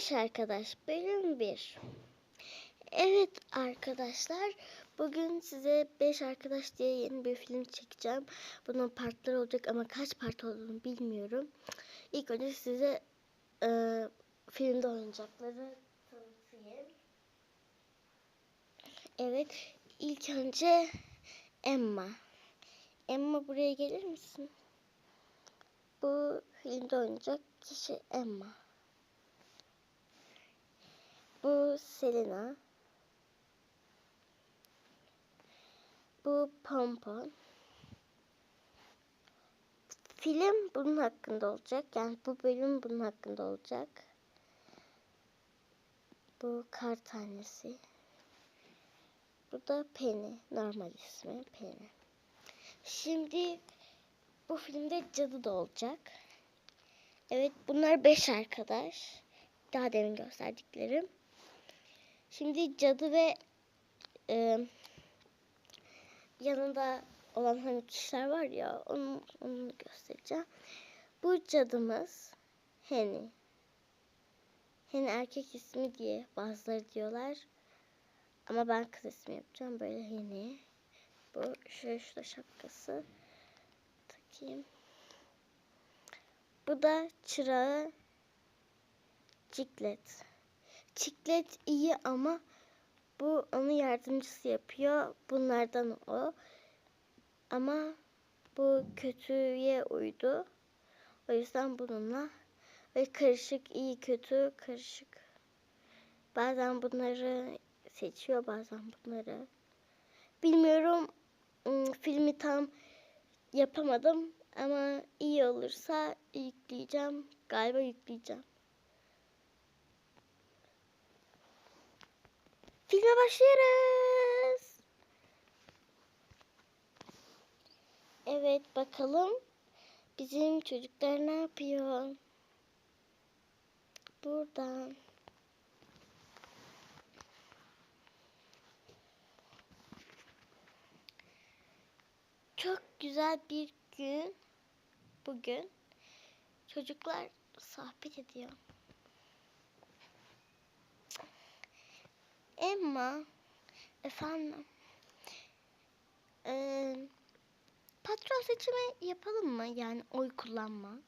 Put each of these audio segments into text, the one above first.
5 arkadaş bölüm 1. Evet arkadaşlar bugün size 5 arkadaş diye yeni bir film çekeceğim. Bunun partları olacak ama kaç part olduğunu bilmiyorum. İlk önce size e, filmde oynayacakları tanıtayım. Evet ilk önce Emma. Emma buraya gelir misin? Bu filmde oynayacak kişi Emma. Selena. Bu Pompon. Film bunun hakkında olacak. Yani bu bölüm bunun hakkında olacak. Bu kar tanesi. Bu da Penny. Normal ismi Penny. Şimdi bu filmde cadı da olacak. Evet bunlar beş arkadaş. Daha demin gösterdiklerim. Şimdi cadı ve e, yanında olan hani kişiler var ya onu, onu göstereceğim. Bu cadımız Henny. Henny erkek ismi diye bazıları diyorlar. Ama ben kız ismi yapacağım. Böyle Henny. Bu şöyle şurada şapkası. Takayım. Bu da çırağı Ciklet. Ciklet iyi ama bu onun yardımcısı yapıyor. Bunlardan o. Ama bu kötüye uydu. O yüzden bununla ve karışık iyi kötü karışık. Bazen bunları seçiyor bazen bunları. Bilmiyorum filmi tam yapamadım ama iyi olursa yükleyeceğim. Galiba yükleyeceğim. Filme başlıyoruz. Evet bakalım bizim çocuklar ne yapıyor? Buradan. Çok güzel bir gün. Bugün çocuklar sohbet ediyor. Emma, efendim. Ee, patron seçimi yapalım mı? Yani oy kullanma.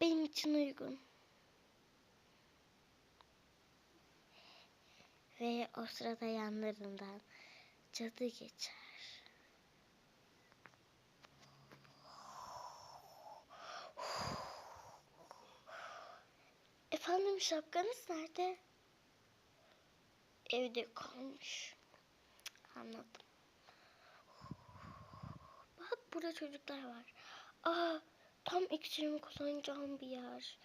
Benim için uygun. Ve o sırada yanlarından cadı geçer. Efendim şapkanız nerede? Evde kalmış. Anladım. Bak burada çocuklar var. Aa, tam iksirimi kullanacağım bir yer.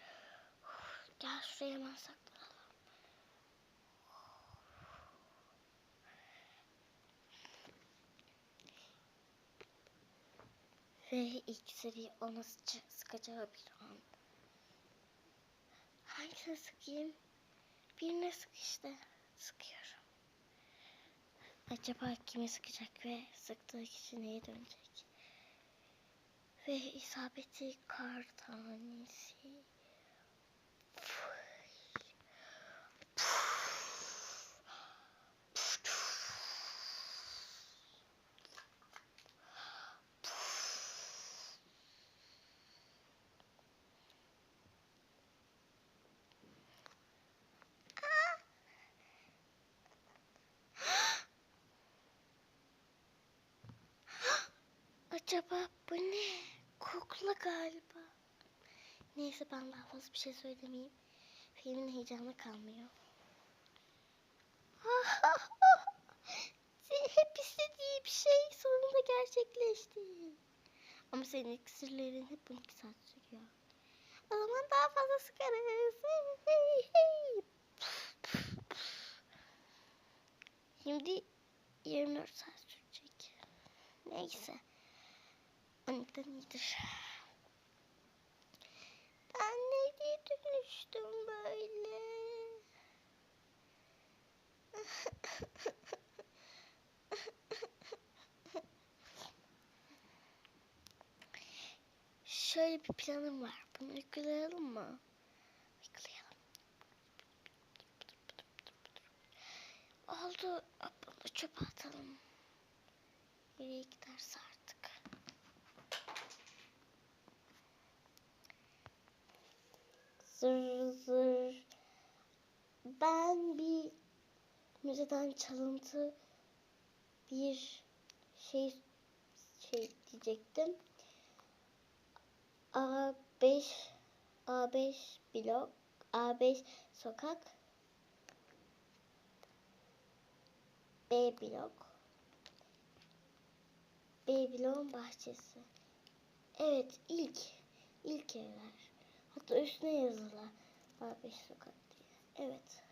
Gel şuraya hemen saklanalım. Ve iksiri ona sıkacağı bir an. Hangisine sıkayım? Birine sık işte. Sıkıyorum. Acaba kime sıkacak ve sıktığı kişi neye dönecek? Ve isabeti kar tanesi. Acaba bu ne? Kukla galiba. Neyse ben daha fazla bir şey söylemeyeyim. Filmin heyecanı kalmıyor. Hep istediğim şey sonunda gerçekleşti. Ama senin iksirlerin hep 12 saat sürüyor. O zaman daha fazla sıkarız. Şimdi 24 saat sürecek. Neyse. Annemden iyidir. Ben nereye dönüştüm böyle? Şöyle bir planım var. Bunu uygulayalım mı? Uygulayalım. Oldu. Bunu çöpe atalım. Nereye giderse artık. Zır zır. Ben bir müzeden çalıntı bir şey şey diyecektim. A5 A5 blok A5 sokak B blok B bloğun bahçesi. Evet ilk ilk evler. Hatta üstüne yazılı A5 sokak diye. Evet.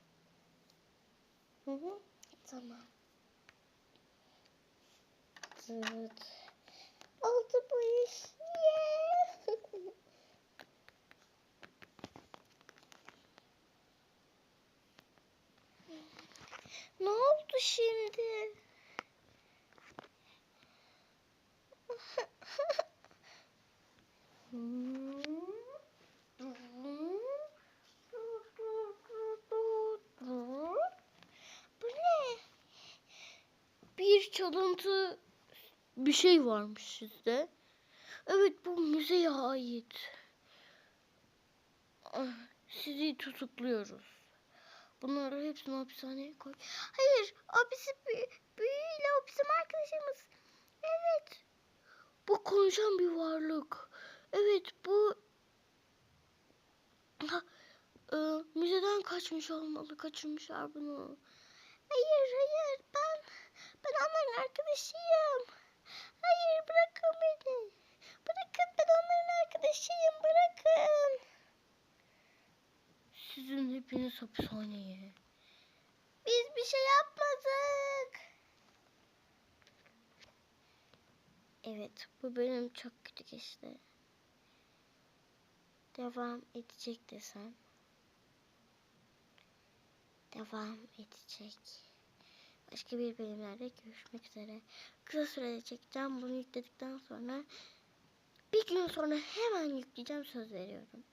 Hı hı. Tamam. Zıt. Oldu bu iş. Yeah. ne oldu şimdi? Bu ne? Bir çalıntı bir şey varmış sizde. Evet bu müzeye ait. Ah, Sizi tutukluyoruz. Bunları hepsini hapishaneye koy. Hayır, büyü- büyüyle bizim arkadaşımız. Evet. Bu konuşan bir varlık. Evet bu ha, e, müzeden kaçmış olmalı. Kaçırmışlar bunu. Hayır, hayır. Arkadaşıyım. Hayır, bırakın beni. Bırakın ben onların arkadaşıyım. Bırakın. Sizin hepiniz hapishaneye. Biz bir şey yapmadık. Evet, bu bölüm çok kötü geçti. Devam edecek desem. Devam edecek. Başka bir bölümlerde görüşmek üzere. Kısa sürede çekeceğim. Bunu yükledikten sonra bir gün sonra hemen yükleyeceğim söz veriyorum.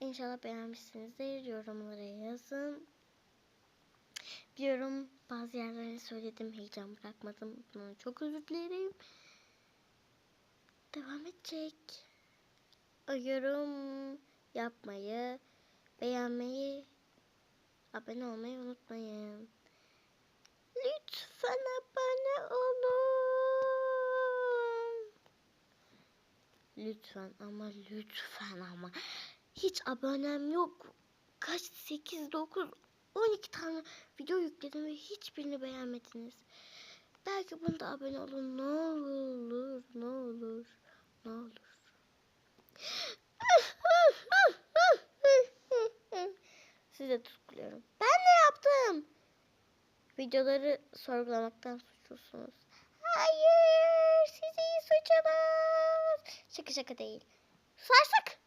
İnşallah beğenmişsinizdir. Yorumlara yazın. Biliyorum bazı yerlere söyledim. Heyecan bırakmadım. Bunun çok özür dilerim. Devam edecek. Yorum yapmayı, beğenmeyi, abone olmayı unutmayın. Lütfen abone olun. Lütfen ama lütfen ama. Hiç abonem yok. Kaç 8 9 12 tane video yükledim ve hiçbirini beğenmediniz. Belki bunda abone olun. Ne olur, ne olur, ne olur. Size tutukluyorum. Ben ne yaptım? Videoları sorgulamaktan suçlusunuz. Hayır, sizi suçunuz. Şaka şaka değil. Sarsak.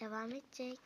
Devam edecek.